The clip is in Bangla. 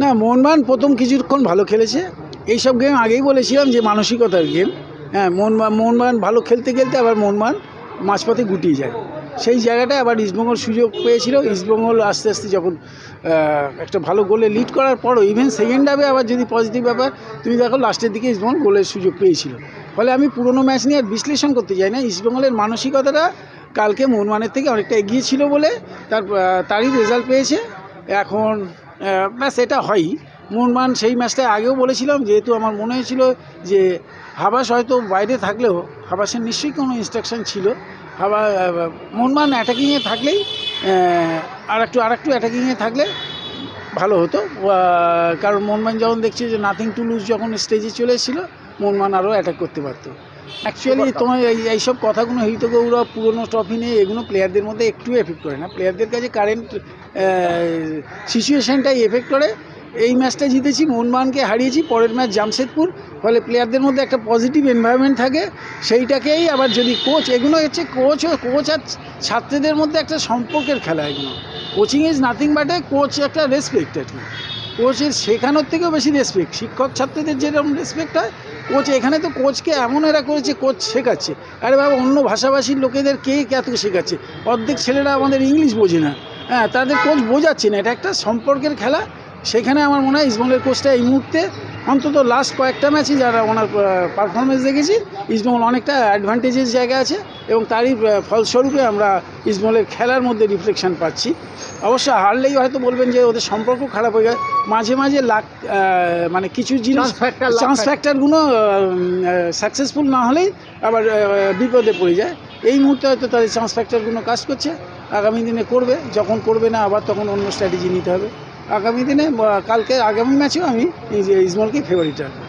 না, মোহনবাগান প্রথম কিছুক্ষণ ভালো খেলেছে। এইসব গেম আগেই বলেছিলাম যে মানসিকতার গেম হ্যাঁ মোহনবাগান মোহনবাগান ভালো খেলতে খেলতে আবার মোহনবাগান মাঝপথে গুটিয়ে যায়। সেই জায়গাটায় আবার ইস্টবেঙ্গল সুযোগ পেয়েছিল। ইস্টবেঙ্গল আস্তে আস্তে যখন একটা ভালো গোলে লিড করার পরও ইভেন সেকেন্ড হাফে আবার যদি পজিটিভ ব্যাপার, তুমি দেখো লাস্টের দিকে ইস্টবেঙ্গল গোলের সুযোগ পেয়েছিল। ফলে আমি পুরনো ম্যাচ নিয়ে আর বিশ্লেষণ করতে চাই না। ইস্টবেঙ্গলের মানসিকতাটা কালকে মোহনবাগানের থেকে অনেকটা এগিয়ে ছিল বলে তার তারই রেজাল্ট পেয়েছে। এখন ব্যাস, এটা হয়ই। মোহনবাগান সেই ম্যাচটা আগেও বলেছিলাম, যেহেতু আমার মনে হয়েছিল যে হাবাস হয়তো বাইরে থাকলেও, হাবাসের নিশ্চয়ই কোনো ইনস্ট্রাকশন ছিল। হাবা মোহনবাগান অ্যাটাকিংয়ে থাকলেই আর একটু আর একটু অ্যাটাকিংয়ে থাকলে ভালো হতো। কারণ মোহনবাগান যখন দেখছি যে নাথিং টু লুজ যখন স্টেজে চলে এসেছিল মোহনবাগান আরও অ্যাটাক করতে পারতো। অ্যাকচুয়ালি তোমার এই এইসব কথাগুলো হিত গৌরব পুরনো ট্রফি নিয়ে এগুলো প্লেয়ারদের মধ্যে একটু এফেক্ট করে না। প্লেয়ারদের কাছে কারেন্ট সিচুয়েশানটাই এফেক্ট করে। এই ম্যাচটা জিতেছি মোহনবাগানকে হারিয়েছি, পরের ম্যাচ জামশেদপুর ফলে প্লেয়ারদের মধ্যে একটা পজিটিভ এনভায়রনমেন্ট থাকে। সেইটাকেই আবার যদি কোচ এগুলো হচ্ছে কোচ কোচ আর ছাত্রদের মধ্যে একটা সম্পর্কের খেলা এগুলো। Coaching is nothing but a coach একটা রেসপেক্ট আর কি কোচের শেখানোর থেকেও বেশি রেসপেক্ট শিক্ষক ছাত্রদের যেরকম রেসপেক্ট হয়, কোচ এখানে তো কোচকে এমন এরা করেছে, কোচ শেখাচ্ছে। আরে বাবা, অন্য ভাষাভাষীর লোকেদের কে এত শেখাচ্ছে? অর্ধেক ছেলেরা আমাদের ইংলিশ বোঝে না। হ্যাঁ তাদের কোচ বোঝাচ্ছে না। এটা একটা সম্পর্কের খেলা। সেখানে আমার মনে হয় ইস্টবেঙ্গলের কোচটা এই মুহূর্তে অন্তত লাস্ট কয়েকটা ম্যাচই যারা ওনার পারফরমেন্স দেখেছি ইস্টবেঙ্গল অনেকটা অ্যাডভান্টেজের জায়গা আছে এবং তারই ফলস্বরূপে আমরা ইস্টবেঙ্গলের খেলার মধ্যে রিফ্লেকশন পাচ্ছি। অবশ্য হারলেই হয়তো বলবেন যে ওদের সম্পর্ক খারাপ হয়ে যায় মাঝে মাঝে লাক মানে কিছু জিনিস চান্স। ফ্যাক্টরগুলো সাকসেসফুল না হলেই আবার বিপদে পড়ে যায়। এই মুহূর্তে হয়তো তাদের চান্স ফ্যাক্টরগুলো কাজ করছে। আগামী দিনে করবে যখন করবে না আবার তখন অন্য স্ট্র্যাটেজি নিতে হবে। আগামী দিনে কালকে আগামী ম্যাচেও আমি ইসমলকে ফেভারিট রাখব